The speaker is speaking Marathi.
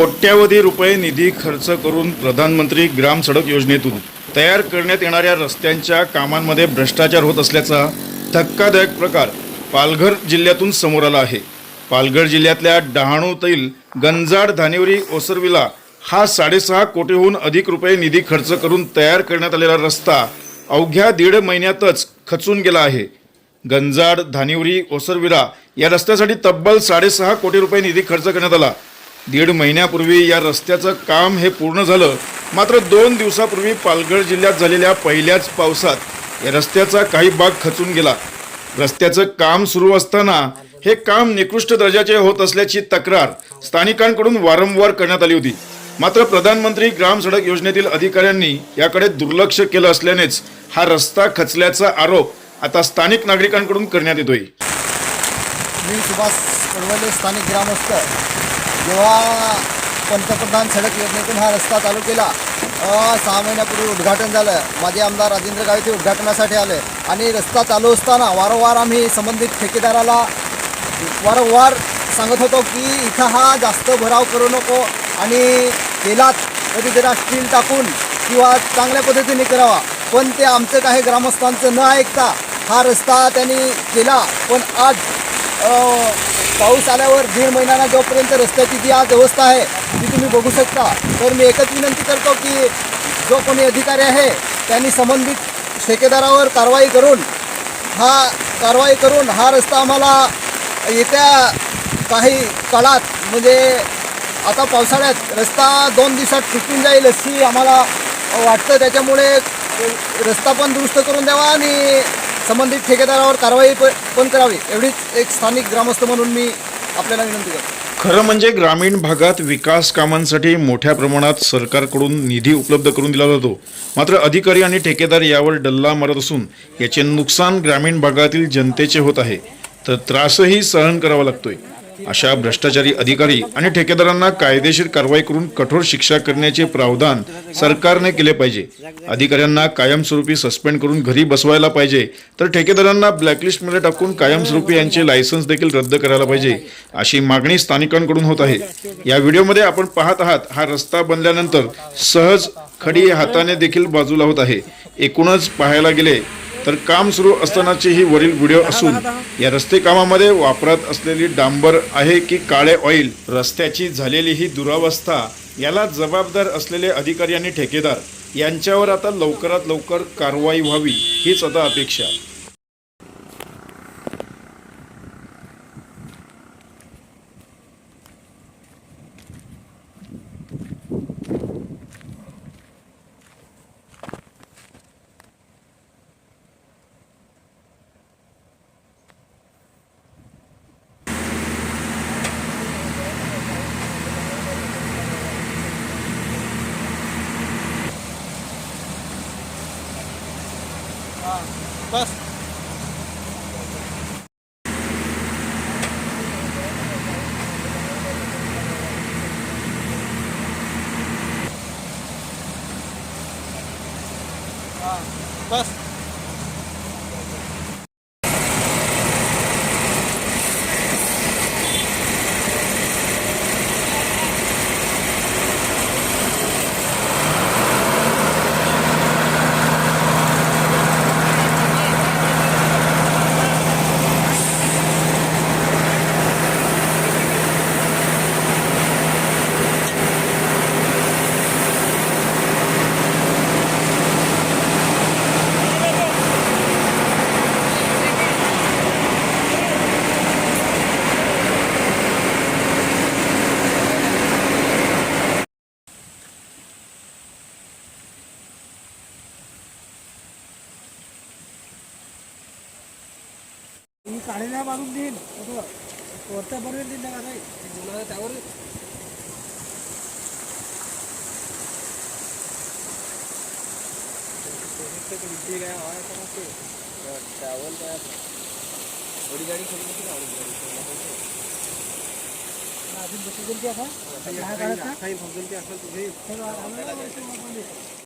कोट्यावधी रुपये निधी खर्च करून प्रधानमंत्री ग्राम सडक योजनेतून तयार करण्यात येणाऱ्या रस्त्यांच्या कामांमध्ये भ्रष्टाचार होत असल्याचा धक्कादायक प्रकार पालघर जिल्ह्यातून समोर आला आहे. पालघर जिल्ह्यातल्या डहाणूतील गंजाड धानेवरी ओसरविला हा साडेसहा कोटीहून अधिक रुपये निधी खर्च करून तयार करण्यात आलेला रस्ता अवघ्या दीड महिन्यातच खचून गेला आहे. गंजाड धानिवरी ओसरविरा या रस्त्यासाठी तब्बल साडेसहा कोटी रुपये निधी खर्च करण्यात आला. दीड महिन्यापूर्वी या रस्त्याचं काम हे पूर्ण झालं. मात्र दोन दिवसापूर्वी पालघर जिल्ह्यात झालेल्या पहिल्याच पावसात या रस्त्याचा काही भाग खचून गेला. रस्त्याचं काम सुरू असताना हे काम निकृष्ट दर्जाचे होत असल्याची तक्रार स्थानिकांकडून वारंवार करण्यात आली होती. मात्र प्रधानमंत्री ग्राम सडक योजनेतील अधिकाऱ्यांनी याकडे दुर्लक्ष केलं असल्यानेच हा रस्ता खचल्याचा आरोप आता स्थानिक नागरिकांकडून करण्यात येतोय. मी सुभाष कडवले स्थानिक ग्रामस्थ. जेव्हा पंतप्रधान सडक योजनेतून हा रस्ता चालू केला सहा महिन्यापूर्वी उद्घाटन झालं. माझे आमदार राजेंद्र गावित उद्घाटनासाठी आले. आणि रस्ता चालू असताना वारंवार आम्ही संबंधित ठेकेदाराला वारंवार सांगत होतो की इथं हा जास्त भराव करू नको आणि तेलात कधी जरा स्टील टाकून किंवा चांगल्या पद्धतीने करावा. पण ते आमचं काही ग्रामस्थांचं न ऐकता हा रस्ता त्यांनी केला. पण आज पाऊस आल्यावर दीड महिन्याला जोपर्यंत रस्त्याची जी आज अवस्था आहे ती तुम्ही बघू शकता. तर मी एकच विनंती करतो की जो कोणी अधिकारी आहे त्यांनी संबंधित ठेकेदारावर कारवाई करून हा कारवाई करून हा रस्ता आम्हाला येत्या काही काळात म्हणजे आता पावसाळ्यात रस्ता दोन दिवसात सुटून जाईल अशी आम्हाला वाटतं. त्याच्यामुळे रस्ता पण दुरुस्त करून द्यावा आणि संबंधित ठेकेदारावर कारवाई पण करावी एवढीच एक स्थानिक ग्रामस्थ म्हणून मी आपल्याला विनंती करतो. खरं म्हणजे ग्रामीण भागात विकास कामांसाठी मोठ्या प्रमाणात सरकारकडून निधी उपलब्ध करून दिला जातो. मात्र अधिकारी आणि ठेकेदार यावर डल्ला मारत असून याचे नुकसान ग्रामीण भागातील जनतेचे होत आहे. तर त्रासही सहन करावा लागतोय. अशा भ्रष्टाचारी अधिकारी आणि ठेकेदारांना कायदेशीर कारवाई करून कठोर शिक्षा करण्याचे प्रावधान सरकारने केले पाहिजे. अधिकाऱ्यांना कायमस्वरूपी सस्पेंड करून घरी बसवायला पाहिजे. तर ठेकेदारांना ब्लॅकलिस्टमध्ये टाकून कायमस्वरूपी यांचे लायसन्स देखील रद्द करायला पाहिजे अशी मागणी स्थानिकांकडून होत आहे. या व्हिडिओमध्ये आपण पाहत आहात हा रस्ता बनल्यानंतर सहज खडी हाताने देखील बाजूला होत आहे. एकूणच पाहायला गेले तर काम सुरू असतानाचे ही वरील व्हिडिओ असून या रस्ते कामामध्ये वापरात असलेली डांबर आहे की काळे ऑइल. रस्त्याची झालेली ही दुरावस्था याला जबाबदार असलेले अधिकारी आणि ठेकेदार यांच्यावर आता लवकरात लवकर कारवाई व्हावी हीच आता अपेक्षा. ますます。काढलेल्या बांधून देईन वरच्या बनवेल देईन त्या काही त्यावर अजून बसून गेली आता काय काढायचं? सगळं आलं ना, वरती मग बनवेल.